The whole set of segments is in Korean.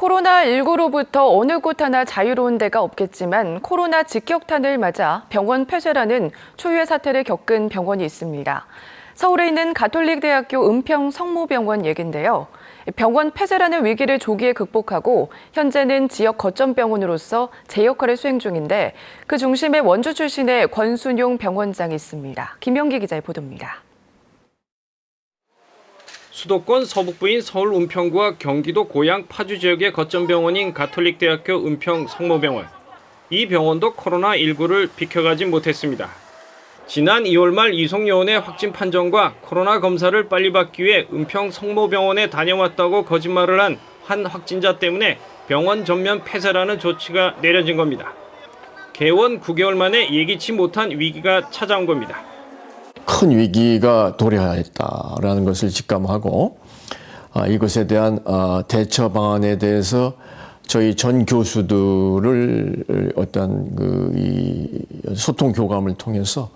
코로나19로부터 어느 곳 하나 자유로운 데가 없겠지만 코로나 직격탄을 맞아 병원 폐쇄라는 초유의 사태를 겪은 병원이 있습니다. 서울에 있는 가톨릭대학교 은평 성모병원 얘긴데요. 병원 폐쇄라는 위기를 조기에 극복하고 현재는 지역 거점 병원으로서 제 역할을 수행 중인데 그 중심에 원주 출신의 권순용 병원장이 있습니다. 김영기 기자의 보도입니다. 수도권 서북부인 서울 은평구와 경기도 고양 파주 지역의 거점 병원인 가톨릭대학교 은평 성모병원. 이 병원도 코로나19를 비켜가지 못했습니다. 지난 2월 말 이송요원의 확진 판정과 코로나 검사를 빨리 받기 위해 은평 성모병원에 다녀왔다고 거짓말을 한 한 확진자 때문에 병원 전면 폐쇄라는 조치가 내려진 겁니다. 개원 9개월 만에 예기치 못한 위기가 찾아온 겁니다. 큰 위기가 도래하였다라는 것을 직감하고 아, 이것에 대한 아, 대처 방안에 대해서 저희 전 교수들을 어떤 그이 소통 교감을 통해서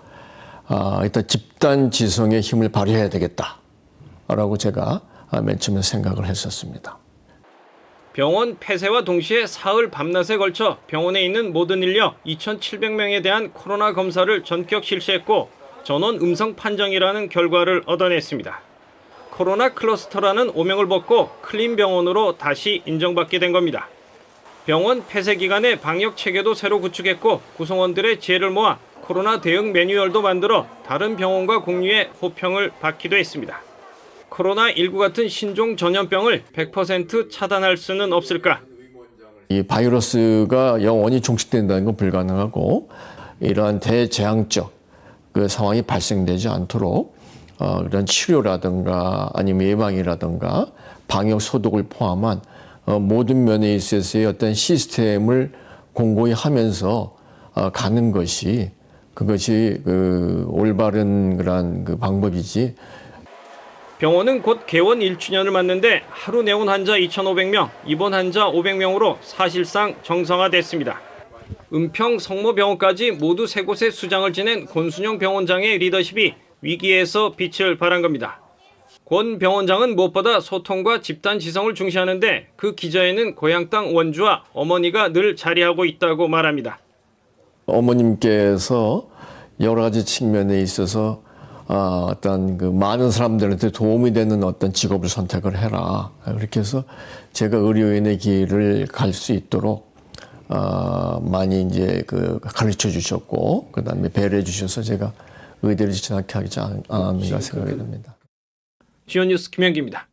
아, 일단 집단 지성의 힘을 발휘해야 되겠다라고 제가 아, 맨 처음에 생각을 했었습니다. 병원 폐쇄와 동시에 사흘 밤낮에 걸쳐 병원에 있는 모든 인력 2,700명에 대한 코로나 검사를 전격 실시했고 전원 음성 판정이라는 결과를 얻어냈습니다. 코로나 클러스터라는 오명을 벗고 클린 병원으로 다시 인정받게 된 겁니다. 병원 폐쇄 기간에 방역 체계도 새로 구축했고 구성원들의 지혜를 모아 코로나 대응 매뉴얼도 만들어 다른 병원과 공유해 호평을 받기도 했습니다. 코로나19 같은 신종 전염병을 100% 차단할 수는 없을까? 이 바이러스가 영원히 종식된다는 건 불가능하고 이러한 대재앙적 그 상황이 발생되지 않도록 어, 이런 치료라든가 아니면 예방이라든가 방역 소독을 포함한 어, 모든 면에 있어서의 어떤 시스템을 공고히 하면서 어, 가는 것이 그것이 그 올바른 그런 그 방법이지 병원은 곧 개원 1주년을 맞는데 하루 내원 환자 2,500명, 입원 환자 500명으로 사실상 정상화됐습니다. 은평 성모병원까지 모두 세 곳의 수장을 지낸 권순영 병원장의 리더십이 위기에서 빛을 발한 겁니다. 권 병원장은 무엇보다 소통과 집단 지성을 중시하는데 그 기저에는 고향 땅 원주와 어머니가 늘 자리하고 있다고 말합니다. 어머님께서 여러 가지 측면에 있어서 아, 어떤 그 많은 사람들한테 도움이 되는 어떤 직업을 선택을 해라. 그렇게 해서 제가 의료인의 길을 갈 수 있도록 아, 많이 이제 그 가르쳐 주셨고 그 다음에 배려해 주셔서 제가 의대를 진학하지 않- 않았는가 생각이 듭니다. 지원 뉴스 김현기입니다.